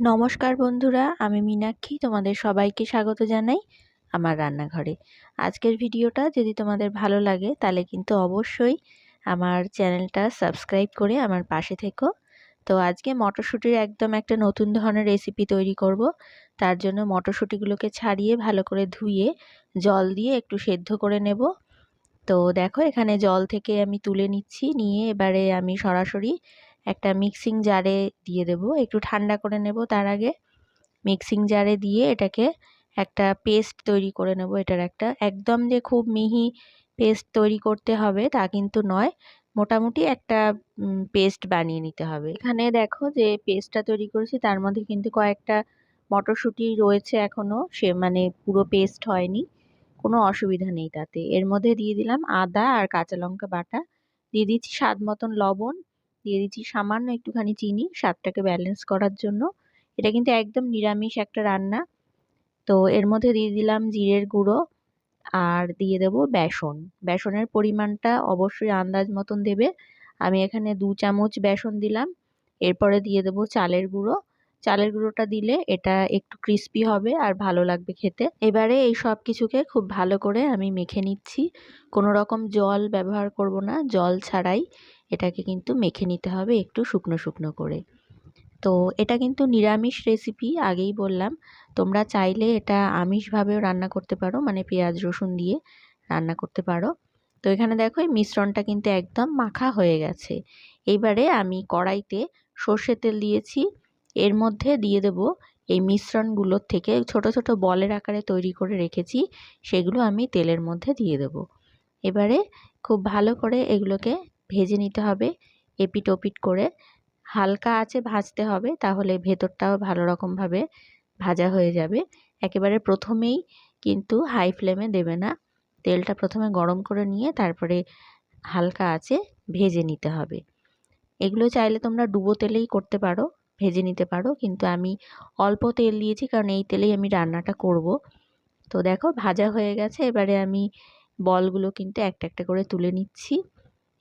নমস্কার বন্ধুরা, আমি মীনাক্ষী, তোমাদের সবাইকে স্বাগত জানাই আমার রান্নাঘরে। আজকের ভিডিওটা যদি তোমাদের ভালো লাগে, তাহলে কিন্তু অবশ্যই আমার চ্যানেলটা সাবস্ক্রাইব করে আমার পাশে থেকো। তো আজকে মটরশুঁটির একদম একটা নতুন ধরনের রেসিপি তৈরি করব। তার জন্য মটরশুঁটিগুলোকে ছাড়িয়ে, ভালো করে ধুয়ে, জল দিয়ে একটু সেদ্ধ করে নেব। তো দেখো, এখানে জল থেকে আমি তুলে নিচ্ছি। নিয়ে এবারে আমি সরাসরি একটা মিক্সিং জারে দিয়ে দেব, একটু ঠান্ডা করে নেব তার আগে। মিক্সিং জারে দিয়ে এটাকে একটা পেস্ট তৈরি করে নেব, এটার একটা। একদম যে খুব মিহি পেস্ট তৈরি করতে হবে তা কিন্তু নয়, মোটামুটি একটা পেস্ট বানিয়ে নিতে হবে। এখানে দেখো যে পেস্টটা তৈরি করেছি, তার মধ্যে কিন্তু কয়েকটা মটরশুঁটি রয়েছে এখনও সে মানে পুরো পেস্ট হয়নি, কোনো অসুবিধা নেই তাতে। এর মধ্যে দিয়ে দিলাম আদা আর কাঁচা লঙ্কা বাটা, দিয়ে দিচ্ছি স্বাদ মতন লবণ দিয়ে দিচ্ছি সামান্য একটুখানি চিনি স্বাদটাকে ব্যালেন্স করার জন্য। এটা কিন্তু একদম নিরামিষ একটা রান্না। তো এর মধ্যে দিয়ে দিলাম জিরের গুঁড়ো আর দিয়ে দেব বেসন। বেসনের পরিমাণটা অবশ্যই আন্দাজ মতন দেবে। আমি এখানে দু চামচ বেসন দিলাম। এরপরে দিয়ে দেব চালের গুঁড়ো। চালের গুঁড়োটা দিলে এটা একটু ক্রিস্পি হবে আর ভালো লাগবে খেতে। এবারে এই সব কিছুকে খুব ভালো করে আমি মেখে নিচ্ছি। কোনো রকম জল ব্যবহার করব না। জল ছাড়াই এটাকে কিন্তু মেখে নিতে হবে একটু শুকনো শুকনো করে। তো এটা কিন্তু নিরামিষ রেসিপি আগেই বললাম। তোমরা চাইলে এটা আমিষভাবেও রান্না করতে পারো মানে পেঁয়াজ, রসুন দিয়ে রান্না করতে পারো। তো এখানে দেখো, এই মিশ্রণটা কিন্তু একদম মাখা হয়ে গেছে। এইবারে আমি কড়াইতে সর্ষে তেল দিয়েছি। এর মধ্যে দিয়ে দেব এই মিশ্রণগুলোর থেকে ছোট ছোট বলের আকারে তৈরি করে রেখেছি, সেগুলো আমি তেলের মধ্যে দিয়ে দেব। এবারে খুব ভালো করে এগুলোকে ভেজে নিতে হবে এপিট ওপিট করে। হালকা আছে ভাজতে হবে তাহলে ভেতরটাও ভালো রকমভাবে ভাজা হয়ে যাবে। একেবারে প্রথমেই কিন্তু হাই ফ্লেমে দেবে না। তেলটা প্রথমে গরম করে নিয়ে তারপরে হালকা আছে ভেজে নিতে হবে। এগুলো চাইলে তোমরা ডুবো তেলেই করতে পারো, ভেজে নিতে পারো। কিন্তু আমি অল্প তেল দিয়েছি কারণ এই তেলেই আমি রান্নাটা করব। তো দেখো ভাজা হয়ে গেছে। এবারে আমি বলগুলো কিন্তু একটা একটা করে তুলে নিচ্ছি।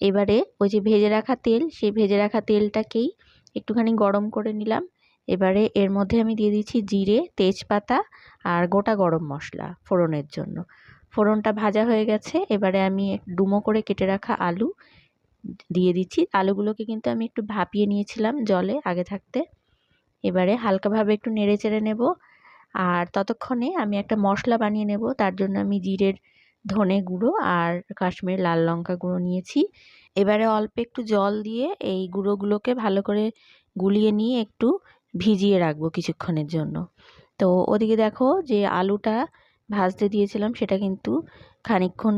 এবারে ওই যে ভেজে রাখা তেল, সেই ভেজে রাখা তেলটাকেই একটুখানি গরম করে নিলাম। এবারে এর মধ্যে আমি দিয়ে দিচ্ছি জিরে, তেজপাতা আর গোটা গরম মশলা ফোড়নের জন্য। ফোড়নটা ভাজা হয়ে গেছে, এবারে আমি ডুমো করে কেটে রাখা আলু দিয়ে দিচ্ছি। আলুগুলোকে কিন্তু আমি একটু ভাপিয়ে নিয়েছিলাম জলে আগে থাকতে। এবারে হালকাভাবে একটু নেড়ে চেড়ে নেব। আর ততক্ষণে আমি একটা মশলা বানিয়ে নেব, তার জন্য আমি জিরের ধনে গুঁড়ো আর কাশ্মীর লাল লঙ্কা গুঁড়ো নিয়েছি। এবারে অল্প একটু জল দিয়ে এই গুঁড়োগুলোকে ভালো করে গুলিয়ে নিয়ে একটু ভিজিয়ে রাখব কিছুক্ষণের জন্য। তো ওদিকে দেখো যে আলুটা ভাজতে দিয়েছিলাম, সেটা কিন্তু খানিক্ষণ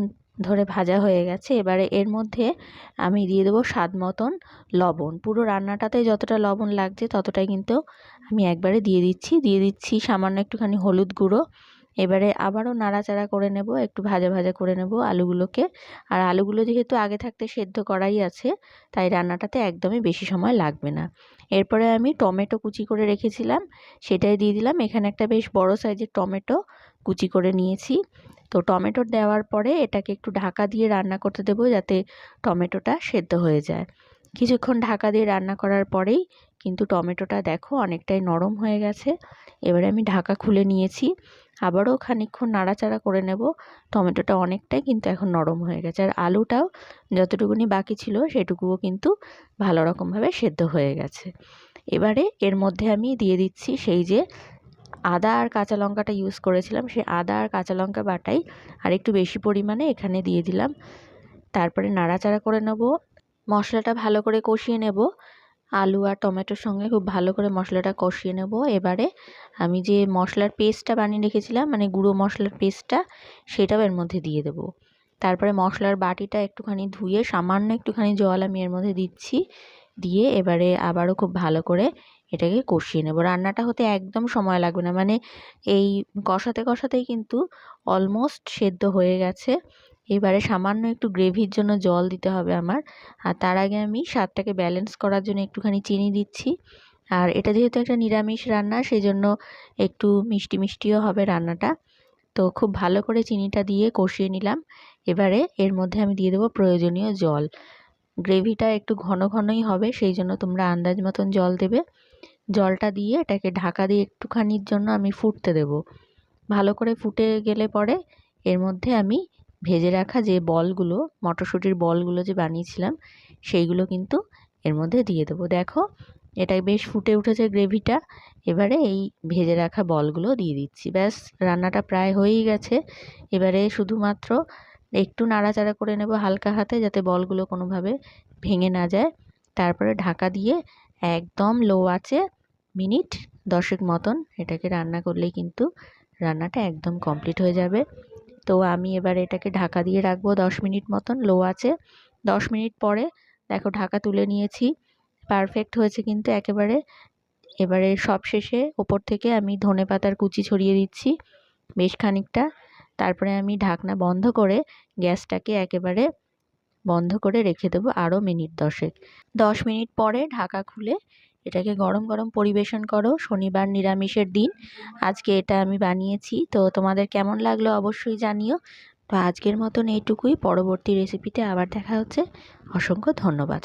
ধরে ভাজা হয়ে গেছে। এবারে এর মধ্যে আমি দিয়ে দেবো স্বাদ মতন লবণ। পুরো রান্নাটাতে যতটা লবণ লাগছে ততটাই কিন্তু আমি একবারে দিয়ে দিচ্ছি। দিয়ে দিচ্ছি সামান্য একটুখানি হলুদ গুঁড়ো এবারে আবারও নাড়াচাড়া করে নেব, একটু ভাজা ভাজা করে নেব আলুগুলোকে। আর আলুগুলো যেহেতু আগে থাকতে সেদ্ধ করাই আছে, তাই রান্নাটাতে একদমই বেশি সময় লাগবে না। এরপরে আমি টমেটো কুচি করে রেখেছিলাম, সেটাই দিয়ে দিলাম। এখানে একটা বেশ বড় সাইজের টমেটো কুচি করে নিয়েছি। তো টমেটো দেওয়ার পরে এটাকে একটু ঢাকা দিয়ে রান্না করতে দেবো যাতে টমেটোটা সেদ্ধ হয়ে যায়। কিছুক্ষণ ঢাকা দিয়ে রান্না করার পরেই কিন্তু টমেটোটা দেখো অনেকটাই নরম হয়ে গেছে। এবারে আমি ঢাকা খুলে নিয়েছি। আবারও খানিক্ষণ নাড়াচাড়া করে নেব। টমেটোটা অনেকটাই কিন্তু এখন নরম হয়ে গেছে। আর আলুটাও যতটুকুনি বাকি ছিল সেটুকুও কিন্তু ভালো রকমভাবে সেদ্ধ হয়ে গেছে। এবারে এর মধ্যে আমি দিয়ে দিচ্ছি সেই যে আদা আর কাঁচা লঙ্কাটা ইউজ করেছিলাম, সেই আদা আর কাঁচা লঙ্কা বাটাই আর একটু বেশি পরিমাণে এখানে দিয়ে দিলাম। তারপরে নাড়াচাড়া করে নেব। মশলাটা ভালো করে কষিয়ে নেব। আলু আর টমেটোর সঙ্গে খুব ভালো করে মশলাটা কষিয়ে নেব। এবারে আমি যে মশলার পেস্টটা বানিয়ে রেখেছিলাম মানে গুঁড়ো মশলার পেস্টটা, সেটাও এর মধ্যে দিয়ে দেবো। তারপরে মশলার বাটিটা একটুখানি ধুয়ে সামান্য একটুখানি জল আমি এর মধ্যে দিচ্ছি। দিয়ে এবারে আবারও খুব ভালো করে এটাকে কষিয়ে নেব। রান্নাটা হতে একদম সময় লাগবে না। মানে এই কষাতে কষাতেই কিন্তু অলমোস্ট সেদ্ধ হয়ে গেছে। এবারে সামান্য একটু গ্রেভির জন্য জল দিতে হবে আমার। আর তার আগে আমি স্বাদটাকে ব্যালেন্স করার জন্য একটুখানি চিনি দিচ্ছি। আর এটা যেহেতু একটা নিরামিষ রান্না সেই জন্য একটু মিষ্টি মিষ্টিও হবে রান্নাটা। তো খুব ভালো করে চিনিটা দিয়ে কষিয়ে নিলাম। এবারে এর মধ্যে আমি দিয়ে দেবো প্রয়োজনীয় জল। গ্রেভিটা একটু ঘন ঘনই হবে সেই জন্য তোমরা আন্দাজ মতন জল দেবে। জলটা দিয়ে এটাকে ঢাকা দিয়ে একটুখানির জন্য আমি ফুটতে দেব। ভালো করে ফুটে গেলে পরে এর মধ্যে আমি ভেজে রাখা যে বলগুলো, মটরশুঁটির বলগুলো যে বানিয়েছিলাম, সেইগুলো কিন্তু এর মধ্যে দিয়ে দেবো। দেখো, এটা বেশ ফুটে উঠেছে গ্রেভিটা। এবারে এই ভেজে রাখা বলগুলো দিয়ে দিচ্ছি। ব্যাস, রান্নাটা প্রায় হয়েই গেছে। এবারে শুধুমাত্র একটু নাড়াচাড়া করে নেব হালকা হাতে যাতে বলগুলো কোনোভাবে ভেঙে না যায়। তারপরে ঢাকা দিয়ে একদম লো আছে মিনিট দশেক মতন এটাকে রান্না করলেই কিন্তু রান্নাটা একদম কমপ্লিট হয়ে যাবে। তো আমি এবার এটাকে ঢাকা দিয়ে রাখব দশ মিনিট মতন, লো আছে। দশ মিনিট পরে দেখো ঢাকা তুলে নিয়েছি। পারফেক্ট হয়েছে কিন্তু একেবারে। এবারে সব শেষে ওপর থেকে আমি ধনে পাতার কুচি ছড়িয়ে দিচ্ছি বেশ খানিকটা। তারপরে আমি ঢাকনা বন্ধ করে গ্যাসটাকে একেবারে বন্ধ করে রেখে দেবো আরও মিনিট দশেক। দশ মিনিট পরে ঢাকা খুলে এটাকে গরম গরম পরিবেশন করো। শনিবার নিরামিষের দিন। আজকে এটা আমি বানিয়েছি। তো তোমাদের কেমন লাগল অবশ্যই জানিও। তো আজকের মতন এইটুকুই। পরবর্তী রেসিপিতে আবার দেখা হচ্ছে। অসংখ্য ধন্যবাদ